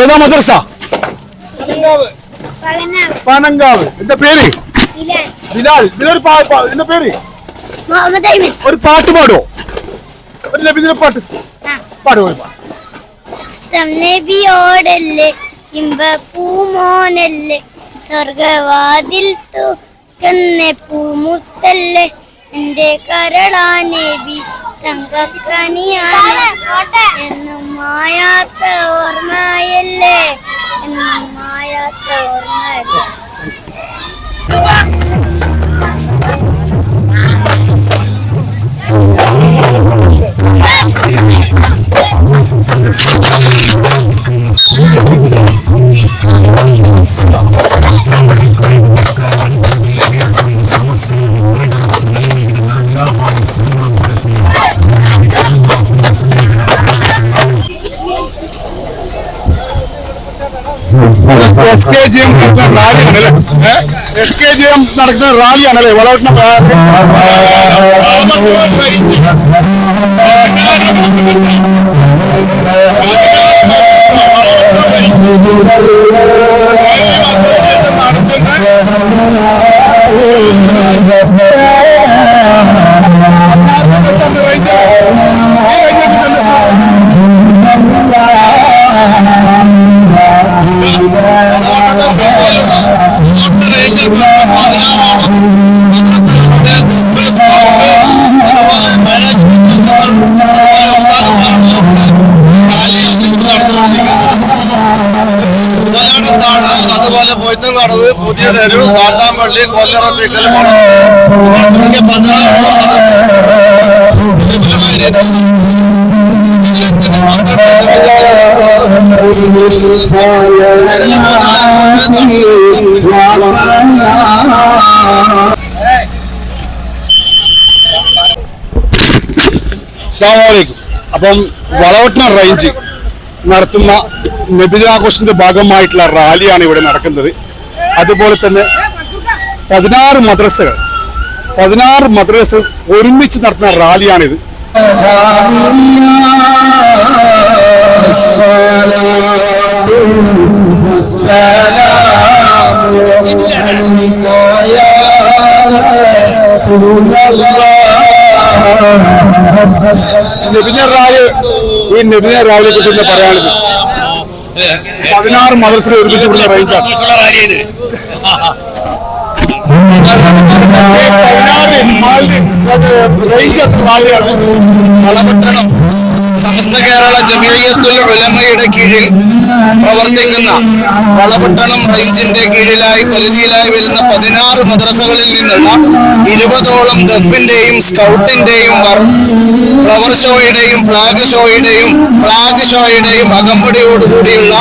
ഏതാ മദ്രസ? പനങ്കാവ് എന്താ പേര്? ബിലാൽ. ബിലാൽ. എന്താ പേര്? ഒരു പാട്ട് പാടുവോ? ഒരു ലഭിക്കുന്ന പാട്ട്. പാടുവോ നബിയോടല്ലേ ഇമ്പൂമോനല്ലേ സ്വർഗവാതിൽ തൂക്കുന്ന പൂമുത്തല്ലേ എന്റെ കരളാ നബി. തങ്കക്കനിയാണ് എന്നും മായാത്ത ഓർമ്മയല്ലേ? എന്നും മായാത്ത ഓർമ്മയല്ലേ? എസ് കെ ജി എം നടത്തുന്ന റാലിയാണല്ലേ? എസ് കെ ജി എം നടത്തുന്ന റാലിയാണല്ലേ? വളവട്ടണ അതുപോലെ കടവ് പുതിയ തെരു കാട്ടാമ്പള്ളി കൊല്ലറ തേക്കൽ മുളം തുടങ്ങിയ അസ്സാമലൈക്കും അപ്പം വളവട്ടണ റേഞ്ച് നടത്തുന്ന നബിദിനാഘോഷത്തിന്റെ ഭാഗമായിട്ടുള്ള റാലിയാണ് ഇവിടെ നടക്കുന്നത്. അതുപോലെ തന്നെ പതിനാറ് മദ്രസകൾ പതിനാറ് മദ്രസ ഒരുമിച്ച് നടത്തുന്ന റാലിയാണിത്. നെബിഞ്ഞ റാലി ഈ നെബിഞ്ഞ റാലിയെ കുറിച്ച് പറയാനുള്ളത് പതിനാറ് മദ്രസകൾ ഒരുമിച്ച് വിടുന്ന റേഞ്ചാണ് പതിനാറ് റേഞ്ച് റാലിയാണ് വളപട്ടണം സമസ്ത കേരള ജമിയത്തുൽ ഉലമയുടെ കീഴിൽ പ്രവർത്തിക്കുന്ന വളപട്ടണം റേഞ്ചിന്റെ കീഴിലായി പരിധിയിലായി വരുന്ന പതിനാറ് മദ്രസകളിൽ നിന്നുള്ള ഇരുപതോളം ദഫിന്റെയും സ്കൗട്ടിന്റെയും വർ- ഫ്ലവർ ഷോയുടെയും ഫ്ലാഗ് ഷോയുടെയും ഫ്ലാഗ് ഷോയുടെയും അകമ്പടിയോടുകൂടിയുള്ള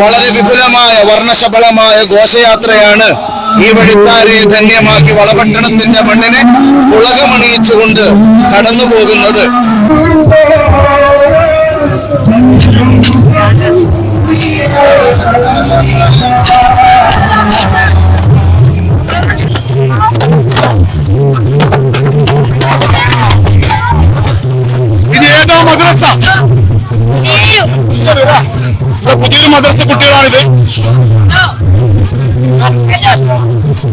വളരെ വിപുലമായ വർണശബളമായ ഘോഷയാത്രയാണ് ഈ വഴിത്താരെ ധന്യമാക്കി വളപട്ടണത്തിന്റെ മണ്ണിനെ പുളകമണിയിച്ചുകൊണ്ട് കടന്നു പോകുന്നത് Yeah.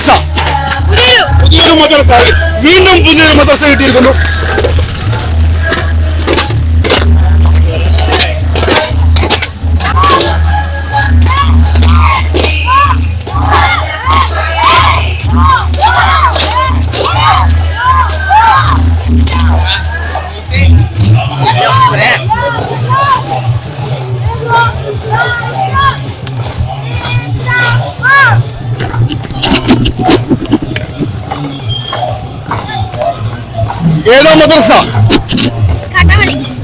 ಸ ಕುದುರೆರು ಮಾತಾಡ್ತಾರೆ ಮೀನು ಕುದುರೆ ಮಾತಾಡ್ತಾ ಇಟ್ಟಿರ್ಕೊಂಡು Mom! ഏതോ മദർസ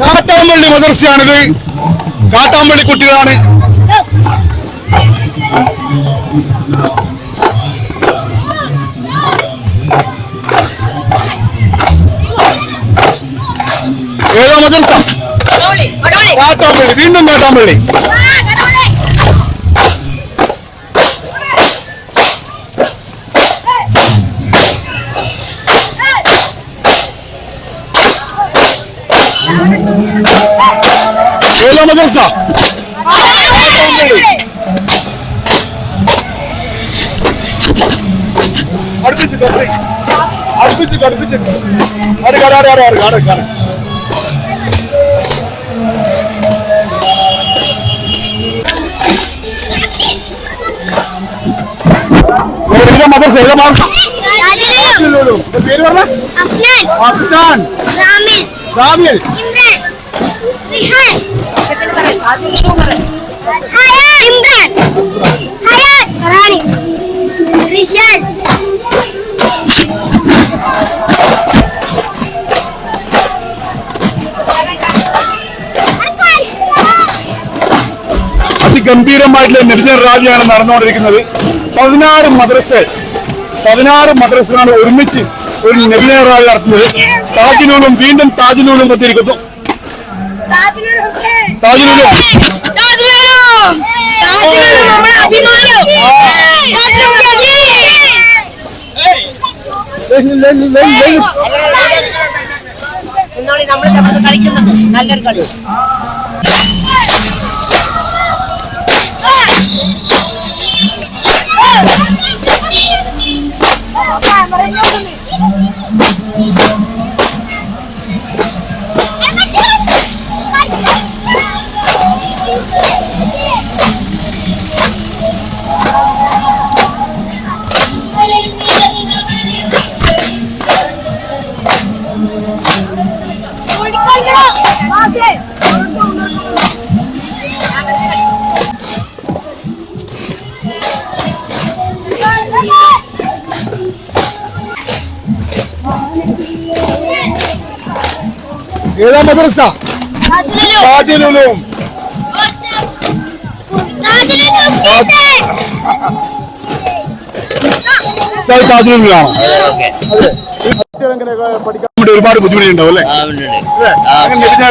കാട്ടാമ്പള്ളി. മദർസയാണിത് കാട്ടാമ്പള്ളി കുട്ടികളാണ്. ഏതോ മദർസ കാട്ടാമ്പള്ളി വീണ്ടും കാട്ടാമ്പള്ളി. മദ്രസ അടുപ്പിച്ചിട്ട് അടുപ്പിച്ചിട്ട് അടുപ്പിച്ചിട്ട്. അടി കട അടി അടി കട കട ഏതാ മദ്രസ ഏതാ പേര് പറഞ്ഞ? അഫ്നാൻ. പാകിസ്ഥാൻ ഷാമിൽ സാമിയൽ ഇമ്രാൻ. റിഹാൻ. ഇമ്രാൻ. റാണി. റിഷാൻ. അതിഗംഭീരമായിട്ടുള്ള നബിജൻ റാലിയാണ് നടന്നുകൊണ്ടിരിക്കുന്നത്. പതിനാറ് മദ്രസ പതിനാറ് മദ്രസകളാണ് ഒരുമിച്ച് ഒരു നബിജൻ റാലി നടത്തുന്നത്. താജിനൂലും വീണ്ടും താജിനൂലും എത്തിയിരിക്കുന്നു ഇന്നാളി നമ്മൾ നമ്മൾ കളിക്കുന്നുണ്ട്. നല്ലൊരു കളി. ഏതാ മദ്രസ? പഠിക്കാൻ വേണ്ടി ഒരുപാട് ബുദ്ധിമുട്ടുണ്ടാവും അല്ലേ?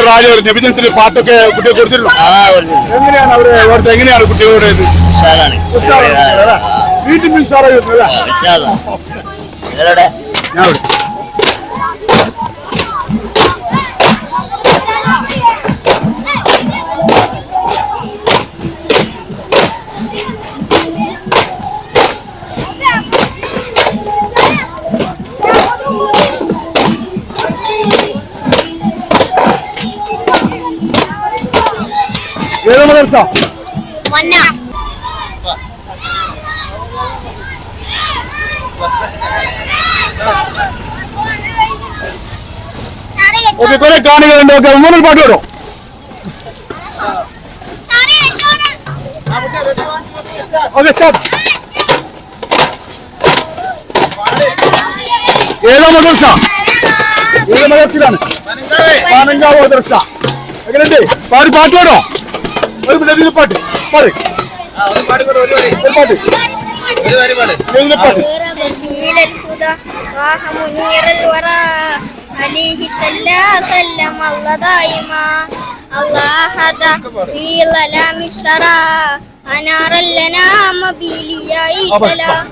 റാലി നബിദിനത്തിന് പാട്ടൊക്കെ കുട്ടികൾ കൊടുത്തിട്ടുണ്ടോ? എങ്ങനെയാണ് അവർ അവിടുത്തെ എങ്ങനെയാണ് കുട്ടികളുടെ? വീട്ടിൽ? ഞാൻ ഇവിടെ. മന്ന ഓക്കെ കുറെ കാണികളുണ്ട് ഓക്കെ ഒന്നൊരു പാട്ട് വരും. ഓക്കെ സ്റ്റാർട്ട് ഏതാ മദ്രസ. ഏത് മദ്രസയിലാണ്. പാനങ്കാവ് മദ്രസ. എങ്ങനെയുണ്ട്? പാടി പാട്ട് വേണോ ഒരു നബിദിന പാട്ട് പാട് ഒരു പാട്ട് നബിദിന പാട്ട് سبيل الهدى طه منير الورى عليه صلى سلم الله دائما الله هدى في ظلام السرى أنار لنا مبيليا سلام